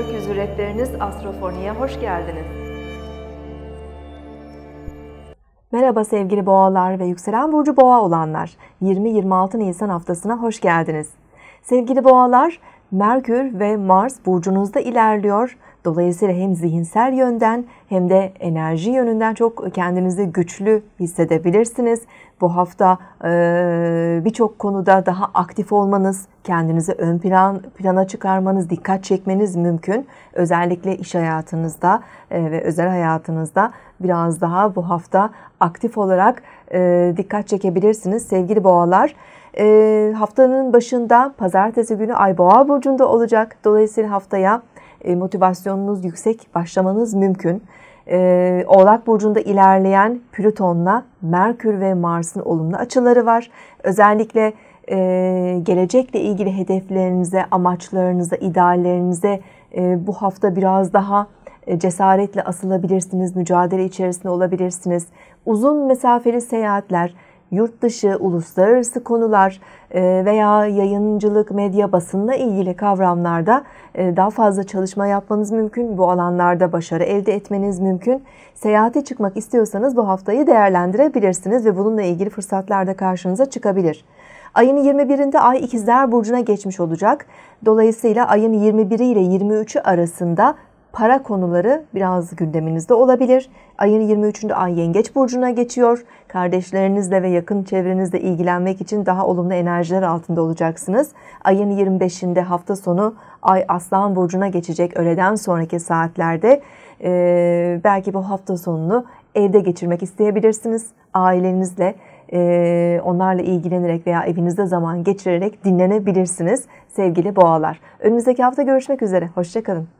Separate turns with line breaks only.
Hedefleriniz Astrofoni'ye hoş geldiniz.
Merhaba sevgili boğalar ve yükselen burcu boğa olanlar. 20-26 Nisan haftasına hoş geldiniz. Sevgili boğalar, Merkür ve Mars burcunuzda ilerliyor. Dolayısıyla hem zihinsel yönden hem de enerji yönünden çok kendinizi güçlü hissedebilirsiniz. Bu hafta birçok konuda daha aktif olmanız, kendinizi ön plan plana çıkarmanız, dikkat çekmeniz mümkün. Özellikle iş hayatınızda ve özel hayatınızda biraz daha bu hafta aktif olarak dikkat çekebilirsiniz sevgili boğalar. Haftanın başında pazartesi günü Ay Boğa burcunda olacak. Dolayısıyla haftaya motivasyonunuz yüksek başlamanız mümkün. E, Oğlak Burcu'nda ilerleyen Plüton'la Merkür ve Mars'ın olumlu açıları var. Özellikle e, gelecekle ilgili hedeflerinize, amaçlarınıza, ideallerinize bu hafta biraz daha cesaretle asılabilirsiniz, mücadele içerisinde olabilirsiniz. Uzun mesafeli seyahatler, yurt dışı, uluslararası konular e, veya yayıncılık, medya, basınla ilgili kavramlarda e, daha fazla çalışma yapmanız mümkün. Bu alanlarda başarı elde etmeniz mümkün. Seyahate çıkmak istiyorsanız bu haftayı değerlendirebilirsiniz ve bununla ilgili fırsatlar da karşınıza çıkabilir. Ayın 21'inde Ay İkizler Burcu'na geçmiş olacak. Dolayısıyla ayın 21 ile 23'ü arasında para konuları biraz gündeminizde olabilir. Ayın 23'ünde Ay Yengeç Burcu'na geçiyor. Kardeşlerinizle ve yakın çevrenizle ilgilenmek için daha olumlu enerjiler altında olacaksınız. Ayın 25'inde hafta sonu Ay Aslan Burcu'na geçecek öğleden sonraki saatlerde. Ee, belki bu hafta sonunu evde geçirmek isteyebilirsiniz. Ailenizle onlarla ilgilenerek veya evinizde zaman geçirerek dinlenebilirsiniz sevgili boğalar. Önümüzdeki hafta görüşmek üzere. Hoşçakalın.